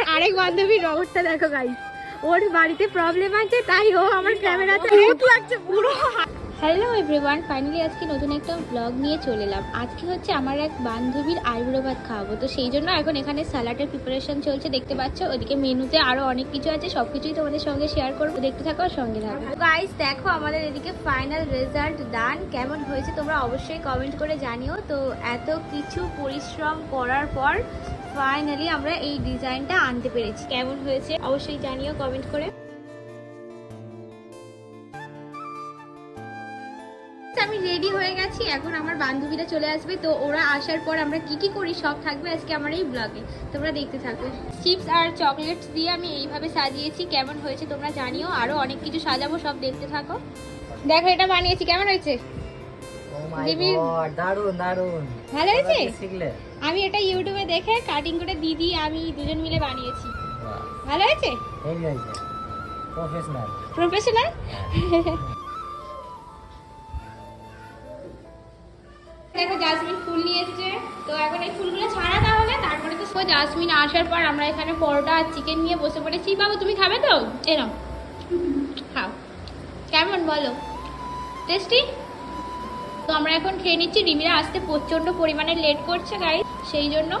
আমার আরেক বান্ধবীর রবটটা দেখো গাইস ওর বাড়িতে প্রবলেম আছে তাই ও আমার ক্যামেরাতে ভূত লাগছে পুরো হ্যালো এভরিওয়ান ফাইনালি আজকে নতুন একটা ব্লগ নিয়ে চলে এলাম। আজকে হচ্ছে আমার এক বান্ধবীর আইবুড়ো ভাত খাওয়াবো। তো সেই জন্য এখন এখানে স্যালাডের প্রিপারেশন চলছে, দেখতে পাচ্ছ? ওদিকে মেনুতে আরও অনেক কিছু আছে, সবকিছুই তোমাদের সঙ্গে শেয়ার করব। দেখতে থাকো সঙ্গে থাকো। গাইস দেখো আমাদের এদিকে ফাইনাল রেজাল্ট ডান কেমন হয়েছে তোমরা অবশ্যই কমেন্ট করে জানিও। তো এত কিছু পরিশ্রম করার পর ফাইনালি আমরা এই ডিজাইনটা আনতে পেরেছি। কেমন হয়েছে? অবশ্যই জানিও কমেন্ট করে। আমি রেডি হয়ে গেছি। এখন আমার বান্ধবীরা চলে আসবে। তো ওরা আসার পর আমরা কি কি করি সব থাকবে আজকে আমার এই ব্লগে তোমরা দেখতে থাকো। চিপস আর চকলেটস দিয়ে আমি এইভাবে সাজিয়েছি। কেমন হয়েছে তোমরা জানিও। আরও অনেক কিছু সাজাবো সব দেখতে থাকো। দেখো এটা বানিয়েছি। কেমন হয়েছে? ভালো হয়েছে? আমি এটা ইউটিউবে দেখে কাটিং করে দিদি আমি দুজন মিলে বানিয়েছি। ভালো হয়েছে? হয়েছে প্রফেশনাল প্রফেশনাল এসেছে। তো এখন এই ফুলগুলো ছাড়া তাহলে? তারপরে তো সব জাসমিন আসার পর আমরা এখানে পরোটা আর চিকেন নিয়ে বসে পড়েছি। বাবু, তুমি খাবে তো? এরম খাও। কেমন বলো? টেস্টি? তো আমরা এখন খেয়ে নিচ্ছি। রিমিরা আসতে প্রচণ্ড পরিমাণে লেট করছে গাড়ি সেই জন্য।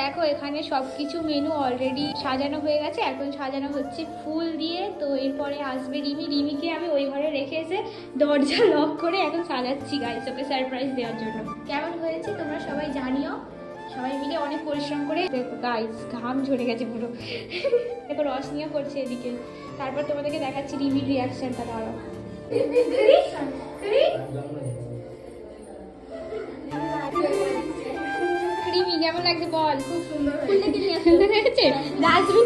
দেখো, এখানে সব কিছু মেনু অলরেডি সাজানো হয়ে গেছে। এখন সাজানো হচ্ছে ফুল দিয়ে। তো এরপরে আসবে রিমি। রিমিকে আমি ওই ঘরে রেখে এসে দরজা লক করে এখন সাজাচ্ছি গাইস ওকে সারপ্রাইজ দেওয়ার জন্য। কেমন হয়েছে তোমরা সবাই জানিও। সবাই মিলে অনেক পরিশ্রম করে দেখো গাইস ঘাম ঝরে গেছে পুরো। দেখো রসনিয়া করছে এদিকে। তারপর তোমাদেরকে দেখাচ্ছি রিমির রিয়াকশনটা দাঁড়াও। কেমন লাগছে বল? খুব সুন্দর ফুলটা কি নিয়ে সুন্দর হয়েছে?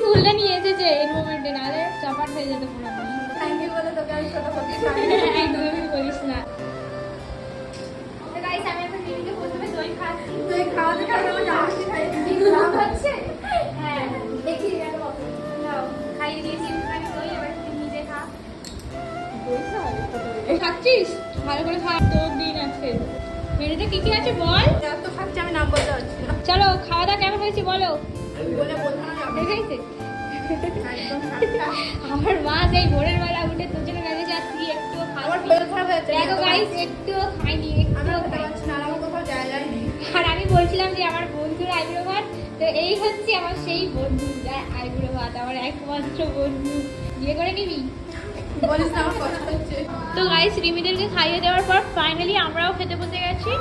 ফুলটা নিয়ে এসেছে এই মোমেন্টে নাহলে চপাট হয়ে যেত পুরো। থ্যাংক ইউ বলে তোকে আমি ছোট করতে একদমই বলিস না। তো খাচ্ছিস? ভালো করে খা। তোর দিন আছে মেনুতে কি কি আছে বল? এত খাচ্ছে আমি নাম বলতে পারছি না। চলো খাওয়া দাওয়া কেমন হয়েছে বলো। আমার মা সেই ভোরের বেলা উঠে দুজনে নেমে যাচ্ছি একটু শরীর খারাপ হয়েছে দেখো গাইস একটুও খাইনি আর আর আমি বলছিলাম যে আমার বন্ধুর আইবুড়ো ভাত তো এই হচ্ছে আমার সেই বন্ধু যার আইবুড়ো ভাত আমার একমাত্র বন্ধু। বিয়ে করে নিবি? তো গাইস রিমিদেরকে খাইয়ে দেওয়ার পর ফাইনালি আমরাও খেতে বসে গেছি।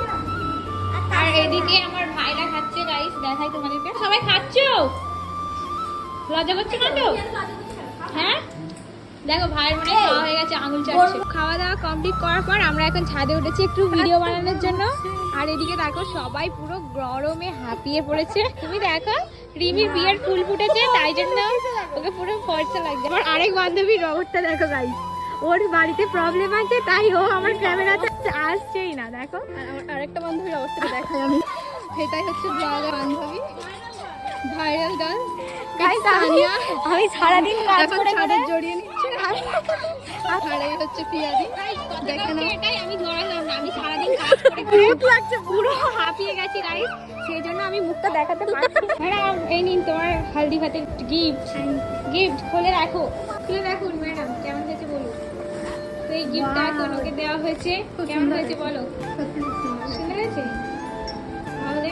আর এদিকে আমার ভাইরা খাচ্ছে গাইস দেখাই তোমাদেরকে। সবাই খাচ্ছো? লজ্জা করছে না তো? হ্যাঁ? দেখো, ভাইয়ের মনে খাওয়া হয়ে গেছে, আঙুল চাটছে খাওয়া দাওয়া কমপ্লিট করার পর আমরা এখন ছাদে উঠেছি একটু ভিডিও বানানোর জন্য। আর এদিকে দেখো, সবাই পুরো গরমে হাঁপিয়ে পড়েছে। তুমি দেখো, রিমির বিয়ের ফুল ফুটেছে, তাই জন্য ওকে পুরো ফর্সা লাগছে। আমার আরেক বান্ধবীর রবটটা দেখো গাইস ওর বাড়িতে প্রবলেম আছে তাই ও আমার ক্যামেরাতে আসছেই না দেখো। আমার আরেকটা বান্ধবীর অবস্থাটা দেখাই আমি। এটাই হচ্ছে ব্লগার বান্ধবী। ভাইরাল গাইস আমি আমি সারাদিন কাজ করে ছাদের জড়িয়ে নিচ্ছে। আর হচ্ছে পিয়াদি। দেখে দেখে এটাই আমি না। আমি সারাদিন কাজ করে ভূত লাগছে পুরো হাঁপিয়ে গেছি গাইস সেই জন্য আমি মুখটা দেখাতে পারছি না। ম্যাডাম এই নিন তোমার হালদি ভাতের গিফট গিফট খুলে রাখো। খুলে রাখুন ম্যাডাম। এই গিফটটা এখন ওকে দেওয়া হয়েছে। কেমন হয়েছে বলো। সুন্দর হয়েছে। তাহলে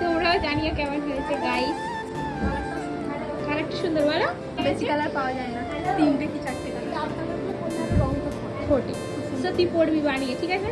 তোমরাও জানিও কেমন হয়েছে গাইস কালারটা সুন্দর বলো। বেশি কালার পাওয়া যায় না। তিনটে কি চারটে কালার ফোটে সত্যি পড়বি বানিয়ে ঠিক আছে?